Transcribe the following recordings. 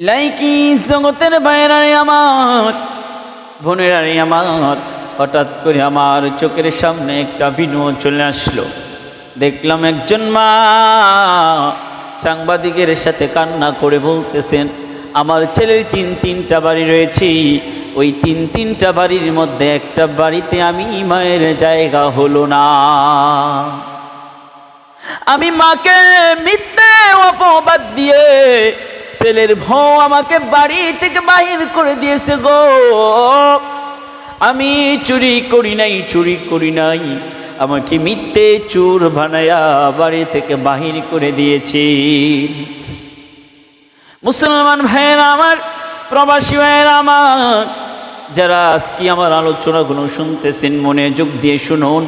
Likee জগতের বাইরারে আমার বোনেরারে আমার। হঠাৎ করে আমার চোখের সামনে একটা ভিডিও চলে আসলো। দেখলাম একজন মা সাংবাদিকের সাথে কান্না করে বলতেছেন, আমার ছেলের তিন তিনটা বাড়ি রয়েছে। ওই তিন তিনটা বাড়ির মধ্যে একটা বাড়িতে আমি মায়ের জায়গা হলো না। আমি মাকে মিথ্যে অপবাদ দিয়ে ছেলের ভৌ আমাকে বাড়ি থেকে বাহির করে দিয়েছে গো। আমি চুরি করি নাই, চুরি করি নাই। আমাকে মিথ্যে চুর বানায়া বাড়ি থেকে বাহির করে দিয়েছি। মুসলমান ভাইয়েরা আমার, প্রবাসী ভাইয়েরা আমার, যারা আজকে আমার আলোচনাগুলো শুনতেছেন, মনে যোগ দিয়ে শুনুন।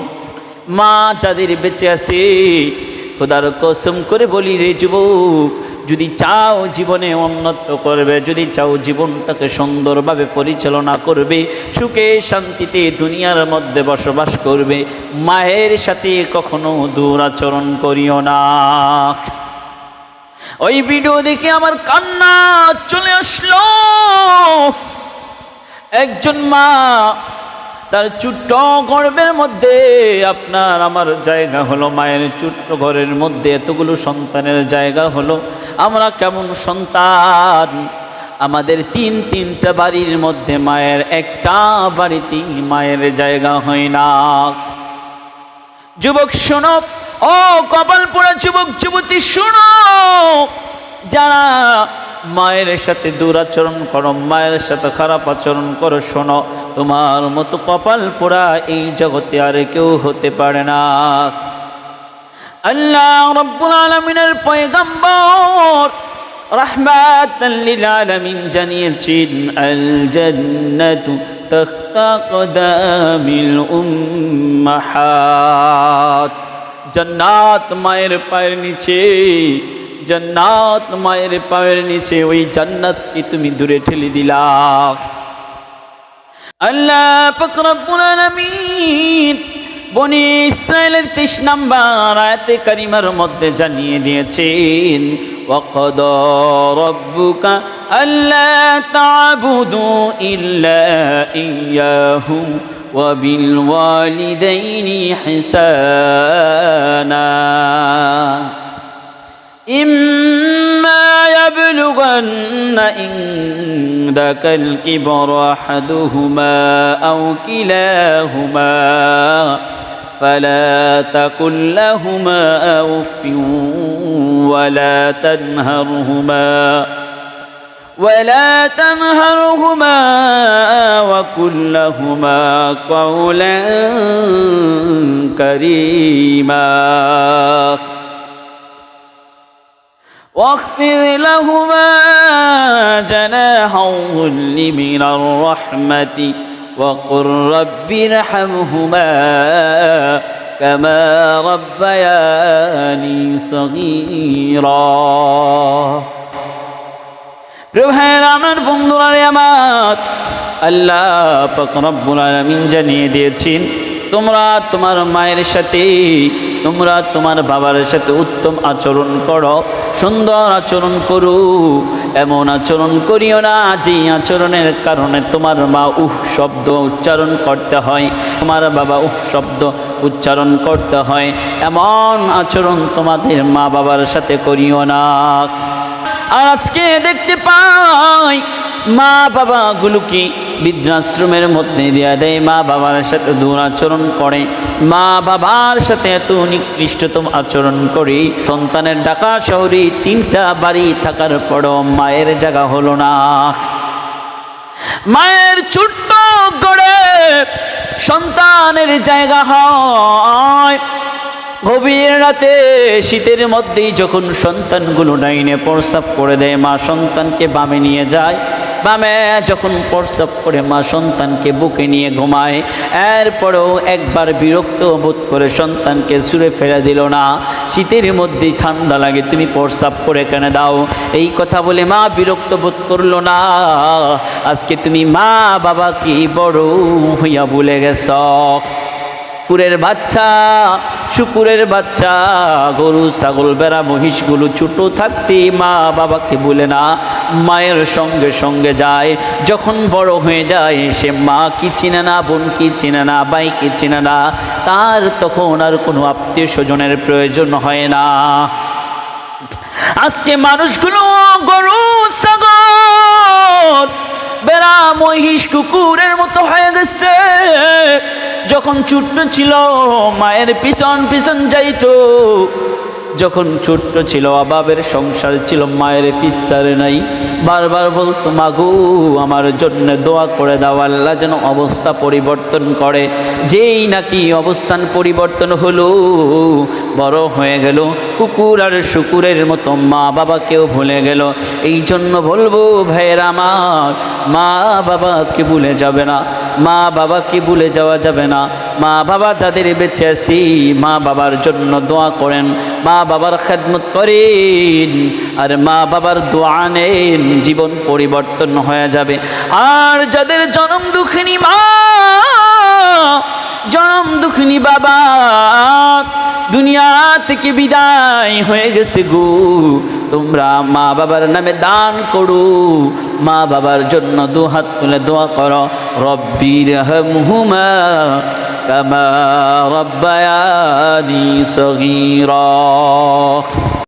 মা যাদের বেঁচে আছে, খোদার কসম করে বলি রে যুবক যদি চাও জীবনে উন্নত করবে, যদি চাও জীবনটাকে সুন্দরভাবে পরিচালনা করবে, সুখে শান্তিতে দুনিয়ার মধ্যে বসবাস করবে, মায়ের সাথে কখনো দুরাচরণ করিও না। ওই ভিডিও দেখে আমার কান্না চলে আসলো। একজন মা তার ছোট্ট গর্বের মধ্যে আপনার আমার জায়গা হলো, মায়ের ছোট্ট ঘরের মধ্যে এতগুলো সন্তানের জায়গা হলো। আমরা কেমন সন্তান? আমাদের তিন তিনটা বাড়ির মধ্যে মায়ের একটা বাড়িতে মায়ের জায়গা হয় না। যুবক শোনো, ও কপাল পোড়া যুবক, যুবতী শোনো। যারা মায়ের সাথে দুরাচরণ করো, মায়ের সাথে খারাপ আচরণ করো, শোনো। তোমার মতো কপাল পোড়া এই জগতে আর কেউ হতে পারে না। আল্লাহ রব্বুল আলমিনের পয়গম্বর রাহমাতাল আলামিন জানিয়েছেন আল জান্নাতু তাখতা কদামিল উম্মাহাত। জান্নাত মায়ের পায়ের নিচে, জন্নাত মায়ের পায়ের নিচে ওই জান্নাতকে তুমি দূরে ঠেলে দিলা। আল্লাহ পাক রব্বুল আলামিন বনি ইসরায়েলের তেইশ নাম্বার আয়াতে কারিমার মধ্যে জানিয়ে দিয়েছেন وقضى ربك ألا تعبدوا إلا إياه وبالوالدين حسانا إما يبلغن عندك الكبر أحدهما أو كلاهما فلا تقل لهما أف ولا تنهرهما ولا تنهرهما وقل لهما قولا كريما واخفض لهما جناح الظل من الرحمة وقل رب ارحمهما كما ربياني صغيرا ভাইয়ের আমার বন্ধুরা রে আমার আল্লাহ পাক রব্বুল আলামিন জানিয়ে দিয়েছেন তোমরা তোমার মায়ের সাথে, তোমরা তোমার বাবার সাথে উত্তম আচরণ করো, সুন্দর আচরণ করো, এমন আচরণ করিও না যে আচরণের কারণে তোমার মা উহ শব্দ উচ্চারণ করতে হয়, তোমার বাবা উহ শব্দ উচ্চারণ করতে হয়, এমন আচরণ তোমাদের মা বাবার সাথে করিও না। আর আজকে দেখতে পাই মা বাবাগুলোকে বৃদ্ধাশ্রমের মধ্যে দেওয়া দেয়, মা বাবার সাথে দুরাচরণ করে। মা বাবার সাথে এত নিকৃষ্টতম আচরণ করে, সন্তানের ঢাকা শহরে তিনটা বাড়ি থাকার পরও মায়ের জায়গা হলো না। মায়ের ছোট্ট গড়ে সন্তানের জায়গা হয়। গভীর রাতে শীতের মধ্যেই যখন সন্তানগুলো ডাইনে প্রস্রাব করে দেয়, মা সন্তানকে বামে নিয়ে যায়। বামে যখন প্রস্রাব করে মা সন্তানকে বুকে নিয়ে ঘুমায়, এরপরেও একবার বিরক্ত বোধ করে সন্তানকে সুরে ফেলে দিল না। শীতের মধ্যে ঠান্ডা লাগে, তুমি প্রস্রাব করে কেন দাও? এই কথা বলে মা বিরক্ত বোধ করল না। আজকে তুমি মা বাবা কি বড় হইয়া ভুলে গেছ? কুকুরের বাচ্চা শুকুরের বাচ্চা, গরু, ছাগল, বেড়া, মহিষগুলো ছোট থাকতে মা বাবাকে বলে না, মায়ের সঙ্গে সঙ্গে যায়। যখন বড় হয়ে যায়, সে মা কি চিনে না, বোন কি চিনে না, বাই কি চিনে না, তার তখন আর কোনো আত্মীয় স্বজনের প্রয়োজন হয় না। আজকে মানুষগুলো গরু, ছাগল, বেড়া, মহিষ, কুকুরের মতো হয়ে গেছে। যখন ছোট্ট ছিল মায়ের পিছন পিছন যাইতো। যখন ছোট্ট ছিল, অভাবের সংসার ছিল, মায়ের ফিসারে নাই। বারবার বলতো মাগু আমার জন্য দোয়া করে দাও, আল্লাহ যেন অবস্থা পরিবর্তন করে। যেই নাকি অবস্থান পরিবর্তন হলো, বড় হয়ে গেল, কুকুর আর শুকুরের মতো মা বাবাকেও ভুলে গেল। এই জন্য বলব, ভাইয়ের আমার মা বাবাকে ভুলে যাবে না? মা বাবাকে ভুলে যাওয়া যাবে না? মা বাবা যাদের বেঁচে আছি মা বাবার জন্য দোয়া করেন। মা বাবার খেদমত করেন, আর মা বাবার দোয়া নেন, জীবন পরিবর্তন হয়ে যাবে। আর যাদের জনম দুঃখিনী মা, জনম দুঃখিনী বাবা, দুনিয়া থেকে বিদায় হয়ে গেছে গো। তোমরা মা বাবার নামে দান করো, মা বাবার জন্য দু হাত তুলে দোয়া করো। রব্বির হামহুমা كما ربياني صغيرا.